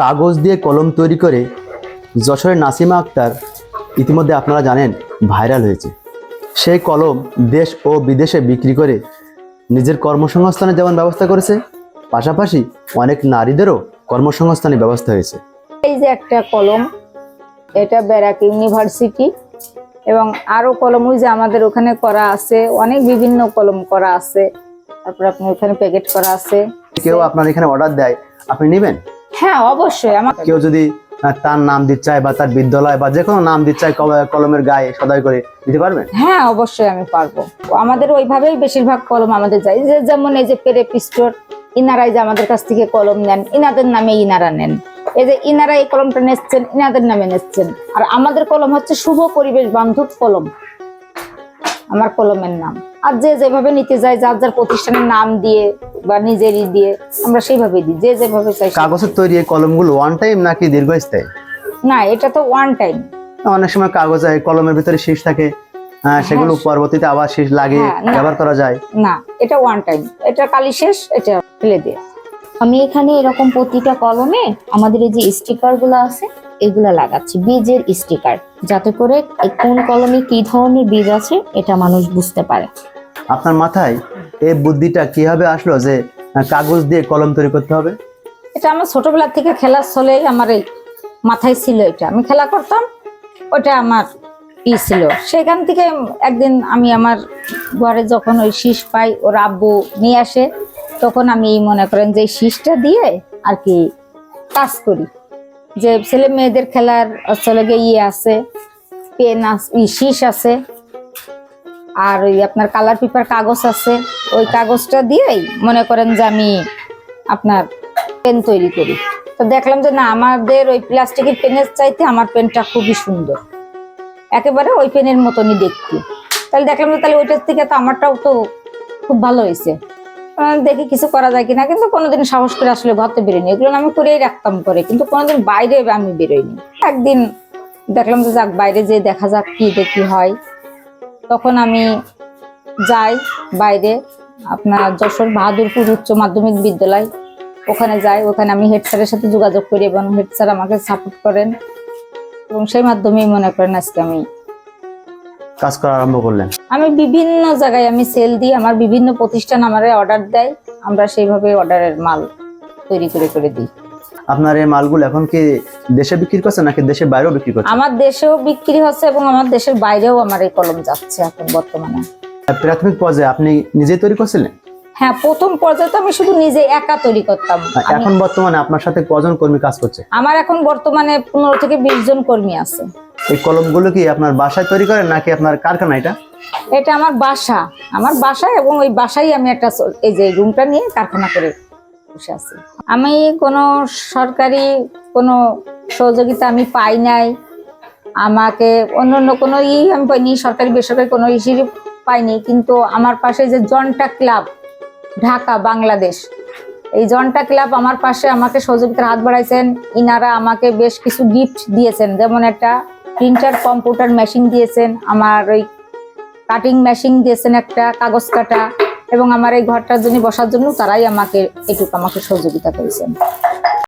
কাগজ দিয়ে কলম তৈরি করে যশোরের নাসিমা আক্তার ইতিমধ্যে আপনারা জানেন ভাইরাল হয়েছে। সেই কলম দেশ ও বিদেশে বিক্রি করে নিজের কর্মসংস্থানের যেমন ব্যবস্থা করেছে পাশাপাশি অনেক নারীদেরও কর্মসংস্থানের ব্যবস্থা হয়েছে। এই যে একটা কলম এটা ব্যারাক ইউনিভার্সিটি এবং আরও কলম ওই যে আমাদের ওখানে করা আছে অনেক বিভিন্ন কলম করা আছে। তারপর আপনি ওখানে প্যাকেট করা আছে। কেউ আপনার এখানে অর্ডার দেয় আপনি নেবেন? হ্যাঁ অবশ্যই আমার কেউ যদি তার নাম দিতে চায় বা তার বিদ্যালয় বা যে কোনো নাম দিতে চায় কল- কলমের গায়ে সদাই করে দিতে পারবেন হ্যাঁ অবশ্যই আমি পারব। আমাদের ওইভাবেই বেশিরভাগ কলম আমাদের যায়। যে যেমন এই যে পেরে পিস্টোর ইনারাই যে আমাদের কাছ থেকে কলম নেন ইনাদের নামে ইনারা নেন। এই যে ইনারা এই কলমটা নেচ্ছেন ইনাদের নামে নেচ্ছেন। আর আমাদের কলম হচ্ছে শুভ পরিবেশ বান্ধব কলম। আমার কলমের নাম। আর যে যেভাবে নিতে যায় যার যার প্রতিষ্ঠানের নাম দিয়ে বা নিজেরই দিয়ে আমরা সেইভাবে দিই। যে যেভাবে চাই কাগজের তৈরি এই কলমগুলো ওয়ান টাইম নাকি দীর্ঘস্থায়ী? না এটা তো ওয়ান টাইম অনেক সময় কাগজ কলমের ভিতরে শীষ থাকে আহ, সেগুলো পরবর্তীতে আবার শীষ লাগিয়ে হ্যাঁ, ব্যবহার করা যায়। না এটা ওয়ান টাইম এটা কালি শেষ এটা ফেলে দিয়ে। আমি এখানে এরকম প্রতিটা কলমে আমাদের এই যে স্টিকারগুলো আছে এগুলা লাগাচ্ছি বীজের স্টিকার যাতে করে কোন কলমে কি ধরনের বীজ আছে এটা মানুষ বুঝতে পারে। আপনার মাথায় এই বুদ্ধিটা কীভাবে আসলো যে কাগজ দিয়ে কলম তৈরি করতে হবে? এটা আমার ছোটবেলা থেকে খেলার ছলে আমার এই মাথায় ছিল এটা। আমি খেলা করতাম ওটা আমার ই ছিল। সেখান থেকে একদিন আমি আমার ঘরে যখন ওই শীষ পাই ওর আব্বু নিয়ে আসে তখন আমি এই মনে করেন যে এই শীষটা দিয়ে আর কি কাজ করি। যে ছেলে মেয়েদের খেলার আসলে ইয়ে আছে পেন শীষ আছে আর ওই আপনার কালার পেপার কাগজ আছে ওই কাগজটা দিয়েই মনে করেন যে আমি আপনার পেন তৈরি করি। তো দেখলাম যে না আমাদের ওই প্লাস্টিকের পেনের চাইতে আমার পেনটা খুবই সুন্দর। একেবারে ওই পেনের মতনই দেখতে। তাহলে দেখলাম যে তাহলে ওইটার থেকে তো আমারটাও তো খুব ভালো হয়েছে। দেখি কিছু করা যায় কিনা। কিন্তু কোনোদিন সাহস করে আসলে ঘরতে বেরোয়নি। এগুলো আমি করেই রাখতাম করে কিন্তু কোনোদিন বাইরে আমি বেরোইনি একদিন দেখলাম যে যাক, বাইরে যে দেখা যাক কি দেখি হয়। তখন আমি যাই বাইরে, আপনার যশোর বাহাদুরপুর উচ্চ মাধ্যমিক বিদ্যালয়। ওখানে যাই, ওখানে আমি হেড স্যারের সাথে যোগাযোগ করি এবং হেড স্যার আমাকে সাপোর্ট করেন। এবং সেই মাধ্যমেই মনে করেন আজকে আমি কাজ করা আরম্ভ করলেন? আমি বিভিন্ন জায়গায় আমি সেল দিই আমার বিভিন্ন প্রতিষ্ঠান আমার অর্ডার দেয় আমরা সেইভাবে অর্ডারের মাল তৈরি করে করে দিই। আপনার এই মালগুলো এখন কি দেশে বিক্রি করছেন নাকি দেশের বাইরেও বিক্রি করছেন আমার দেশেও বিক্রি হচ্ছে এবং আমার দেশের বাইরেও আমার এই কলম যাচ্ছে এখন বর্তমানে। প্রাথমিক পর্যায়ে আপনি নিজে তৈরি করছিলেন? হ্যাঁ প্রথম পর্যায়ে তো আমি শুধু নিজে একা তৈরি করতাম। এখন বর্তমানে আপনার সাথে কজন কর্মী কাজ করছে? আমার এখন বর্তমানে পনেরো থেকে বিশ জন কর্মী আছে। এই কলমগুলো কি আপনার বাসায় তৈরি করেন নাকি আপনার কারখানা এটা? এটা আমার বাসা। আমার বাসা এবং ওই বাসায় আমি একটা এই যে রুমটা নিয়ে কারখানা করে বসে আছি। আমি কোনো সরকারি কোনো সহযোগিতা আমি পাই নাই। আমাকে অন্য অন্য কোনো ই আমি পাইনি, সরকারি বেসরকারি কোনো ইসি পাইনি। কিন্তু আমার পাশে যে জনটা ক্লাব, ঢাকা, বাংলাদেশ, এই জনটা ক্লাব আমার পাশে আমাকে সহযোগিতার হাত বাড়াইছেন। ইনারা আমাকে বেশ কিছু গিফট দিয়েছেন। যেমন একটা প্রিন্টার কম্পিউটার মেশিন দিয়েছেন, আমার ওই কাটিং মেশিন দিয়েছেন একটা কাগজ কাটা, এবং আমার এই ঘরটার জন্য বসার জন্য তারাই আমাকে এটুকু আমাকে সহযোগিতা করেছেন।